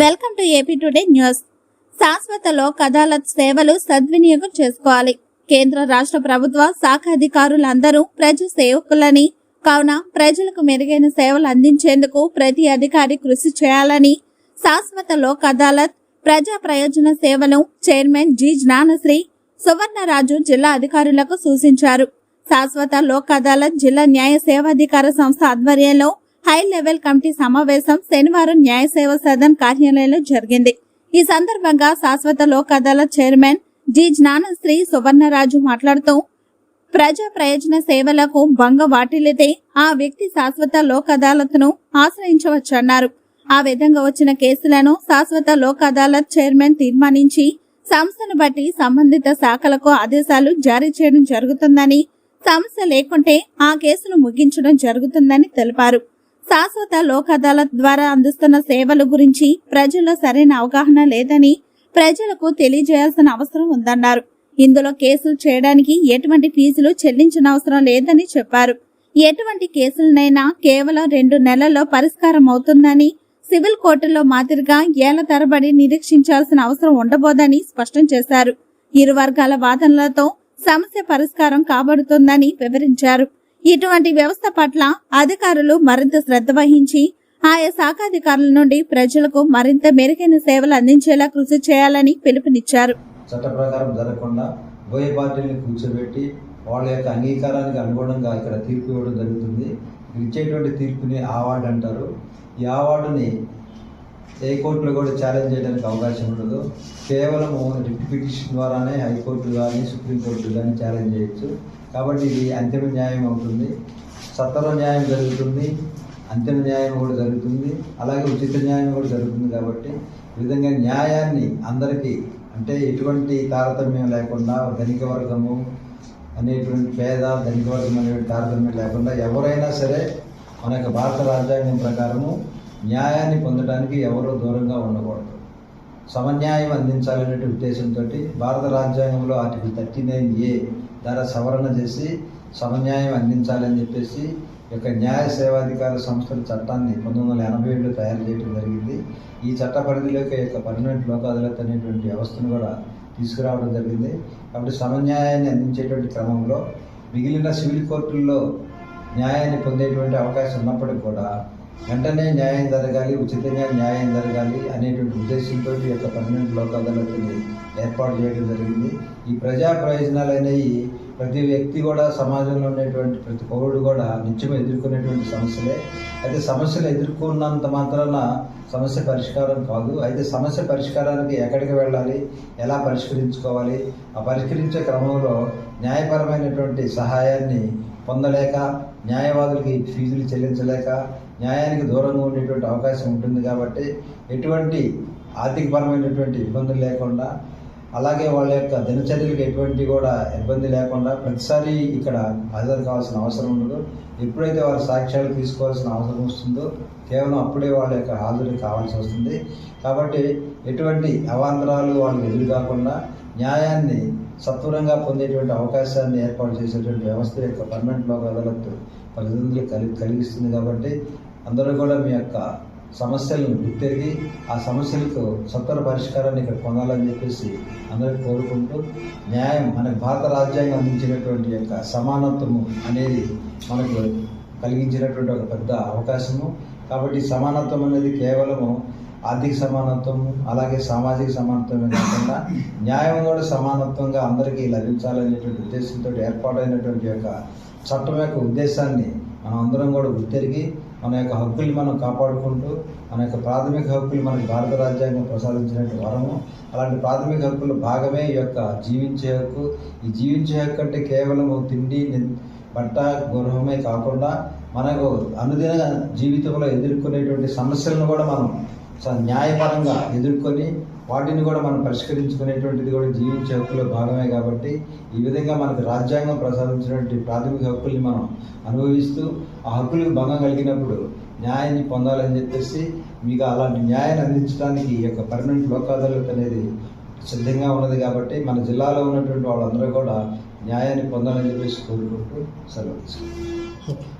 Welcome to AP today news. శాశ్వతలో కదాలత్ సేవలు సద్వినియోగం చేసుకోవాలి. కేంద్ర రాష్ట్ర ప్రభుత్వ శాఖ అధికారులందరూ ప్రజా సేవకులని కావున ప్రజలకు మెరుగైన సేవలు అందించేందుకు ప్రతి అధికారి కృషి చేయాలని శాశ్వత లోక్ అదాలత్ ప్రజా ప్రయోజన సేవలు చైర్మన్ జి. జ్ఞానశ్రీ సువర్ణరాజు జిల్లా అధికారులకు సూచించారు. శాశ్వత లోక్ అదాలత్ జిల్లా న్యాయ సేవాధికార సంస్థ ఆధ్వర్యంలో హై లెవెల్ కమిటీ సమావేశం శనివారం న్యాయ సేవ సదన్ కార్యాలయంలో జరిగింది. ఈ సందర్భంగా శాశ్వత లోక్ అదాలత్ చైర్మన్ జి జ్ఞానశ్రీ సువర్ణరాజు మాట్లాడుతూ ప్రజా ప్రయోజన సేవలకు భంగ వాటిల్లితే ఆ వ్యక్తి శాశ్వత లోక్ అదాలత్ను ఆశ్రయించవచ్చన్నారు. ఆ విధంగా వచ్చిన కేసులను శాశ్వత లోక్ అదాలత్ చైర్మన్ తీర్మానించి సంస్థను బట్టి సంబంధిత శాఖలకు ఆదేశాలు జారీ చేయడం జరుగుతుందని సమస్య లేకుంటే ఆ కేసును ముగించడం జరుగుతుందని తెలిపారు. శాశ్వత లోక్ అదాలత్ ద్వారా అందిస్తున్న సేవల గురించి ప్రజల్లో సరైన అవగాహన లేదని ప్రజలకు తెలియజేయాల్సిన అవసరం ఉందన్నారు. ఇందులో కేసులు చేయడానికి ఎటువంటి ఫీజులు చెల్లించిన అవసరం లేదని చెప్పారు. ఎటువంటి కేసులనైనా కేవలం రెండు నెలల్లో పరిష్కారం అవుతుందని సివిల్ కోర్టులో మాదిరిగా ఏళ్ళ తరబడి నిరీక్షించాల్సిన అవసరం ఉండబోదని స్పష్టం చేశారు. ఇరు వర్గాల వాదనలతో సమస్య పరిష్కారం కాబడుతుందని వివరించారు. ఇటువంటి వ్యవస్థ పట్ల అధికారులు మరింత శ్రద్ధ వహించి ఆయా శాఖాధికారుల నుండి ప్రజలకు మరింత మెరుగైన సేవలు అందించేలా కృషి చేయాలని పిలుపునిచ్చారు. చట్ట ప్రకారం జరగకుండా ఉభయ పార్టీని కూర్చోబెట్టి వాళ్ళ యొక్క అంగీకారానికి అనుగుణంగా ఇక్కడ తీర్పు ఇవ్వడం జరుగుతుంది. ఇచ్చేటువంటి తీర్పుని అవార్డు అంటారు. ఈ అవార్డుని ఏ కోర్టులో కూడా ఛాలెంజ్ చేయడానికి అవకాశం ఉండదు. కేవలం రిట్ పిటిషన్ ద్వారానే హైకోర్టు కానీ సుప్రీంకోర్టు కానీ ఛాలెంజ్ చేయొచ్చు. కాబట్టి ఇది అంతిమ న్యాయం అవుతుంది. సత్వర న్యాయం జరుగుతుంది. అంతిమ న్యాయం కూడా జరుగుతుంది. అలాగే ఉచిత న్యాయం కూడా జరుగుతుంది కాబట్టి ఈ విధంగా న్యాయాన్ని అందరికీ అంటే ఎటువంటి తారతమ్యం లేకుండా ధనిక వర్గము అనేటువంటి పేద ధనిక వర్గం అనేటువంటి తారతమ్యం లేకుండా ఎవరైనా సరే మన యొక్క భారత రాజ్యాంగం ప్రకారము న్యాయాన్ని పొందడానికి ఎవరూ దూరంగా ఉండకూడదు. సమన్యాయం అందించాలనే ఉద్దేశంతో భారత రాజ్యాంగంలో ఆర్టికల్ థర్టీ నైన్ ఏ ధర సవరణ చేసి సమన్యాయం అందించాలని చెప్పేసి యొక్క న్యాయ సేవాధికార సంస్థల చట్టాన్ని పంతొమ్మిది వందల ఎనభై ఏడులో తయారు చేయడం జరిగింది. ఈ చట్ట పరిధిలోకి యొక్క పర్మనెంట్ లోక్ అదాలత్ అనేటువంటి వ్యవస్థను కూడా తీసుకురావడం జరిగింది. కాబట్టి సమన్యాయాన్ని అందించేటువంటి క్రమంలో మిగిలిన సివిల్ కోర్టుల్లో న్యాయాన్ని పొందేటువంటి అవకాశం ఉన్నప్పటికీ కూడా వెంటనే న్యాయం జరగాలి ఉచితంగా న్యాయం జరగాలి అనేటువంటి ఉద్దేశంతో ఈ యొక్క పర్మనెంట్ లోక్ అదాలత్ని ఏర్పాటు చేయడం జరిగింది. ఈ ప్రజా ప్రయోజనాలు అనేవి ప్రతి వ్యక్తి కూడా సమాజంలో ఉండేటువంటి ప్రతి పౌరుడు కూడా నిత్యం ఎదుర్కొనేటువంటి సమస్యలే. అయితే సమస్యలు ఎదుర్కొన్నంత మాత్రాన సమస్య పరిష్కారం కాదు. అయితే సమస్య పరిష్కారానికి ఎక్కడికి వెళ్ళాలి ఎలా పరిష్కరించుకోవాలి ఆ పరిష్కరించే క్రమంలో న్యాయపరమైనటువంటి సహాయాన్ని పొందలేక న్యాయవాదులకి ఫీజులు చెల్లించలేక న్యాయానికి దూరంగా ఉండేటువంటి అవకాశం ఉంటుంది కాబట్టి ఎటువంటి ఆర్థికపరమైనటువంటి ఇబ్బందులు లేకుండా అలాగే వాళ్ళ యొక్క దినచర్యలకు ఎటువంటి కూడా ఇబ్బంది లేకుండా ప్రతిసారి ఇక్కడ హాజరు కావాల్సిన అవసరం ఉండదు. ఎప్పుడైతే వాళ్ళ సాక్ష్యాలు తీసుకోవాల్సిన అవసరం వస్తుందో కేవలం అప్పుడే వాళ్ళ యొక్క హాజరు కావాల్సి వస్తుంది. కాబట్టి ఎటువంటి అవాంతరాలు వాళ్ళకి ఎదురు కాకుండా న్యాయాన్ని సత్వరంగా పొందేటువంటి అవకాశాన్ని ఏర్పాటు చేసేటువంటి వ్యవస్థ యొక్క పర్మనెంట్ లోక్ అదాలత్ ప్రతినిధులు కలిగి కలిగిస్తుంది కాబట్టి అందరూ కూడా మీ యొక్క సమస్యలను గుర్తెరిగి ఆ సమస్యలకు సత్వర పరిష్కారాన్ని ఇక్కడ పొందాలని చెప్పేసి అందరూ కోరుకుంటూ న్యాయం మన భారత రాజ్యాంగం అందించినటువంటి యొక్క సమానత్వము అనేది మనకు కలిగించినటువంటి ఒక పెద్ద అవకాశము. కాబట్టి సమానత్వం అనేది కేవలము ఆర్థిక సమానత్వం అలాగే సామాజిక సమానత్వమే కాకుండా న్యాయం కూడా సమానత్వంగా అందరికీ లభించాలనేటువంటి ఉద్దేశంతో ఏర్పాటైనటువంటి యొక్క చట్టం యొక్క ఉద్దేశాన్ని మనం అందరం కూడా గుర్తెరిగి మన యొక్క హక్కుల్ని మనం కాపాడుకుంటూ మన యొక్క ప్రాథమిక హక్కులు మనకి భారత రాజ్యాంగం ప్రసాదించినట్టు వరము. అలాంటి ప్రాథమిక హక్కుల భాగమే ఈ యొక్క జీవించే హక్కు. ఈ జీవించే హక్కు అంటే కేవలం తిండి బట్ట గృహమే కాకుండా మనకు అనుదిన జీవితంలో ఎదుర్కొనేటువంటి సమస్యలను కూడా మనం న్యాయపరంగా ఎదుర్కొని వాటిని కూడా మనం పరిష్కరించుకునేటువంటిది కూడా జీవించే హక్కులో భాగమే కాబట్టి ఈ విధంగా మనకు రాజ్యాంగం ప్రసాదించినటువంటి ప్రాథమిక హక్కుల్ని మనం అనుభవిస్తూ ఆ హక్కులకు భంగం కలిగినప్పుడు న్యాయాన్ని పొందాలని చెప్పేసి మీకు అలాంటి న్యాయాన్ని అందించడానికి ఈ యొక్క పర్మనెంట్ లోక్ అదాలత్ అనేది సిద్ధంగా ఉన్నది కాబట్టి మన జిల్లాలో ఉన్నటువంటి వాళ్ళందరూ కూడా న్యాయాన్ని పొందాలని చెప్పేసి కోరుకుంటూ సెలవు తీసుకుంటాం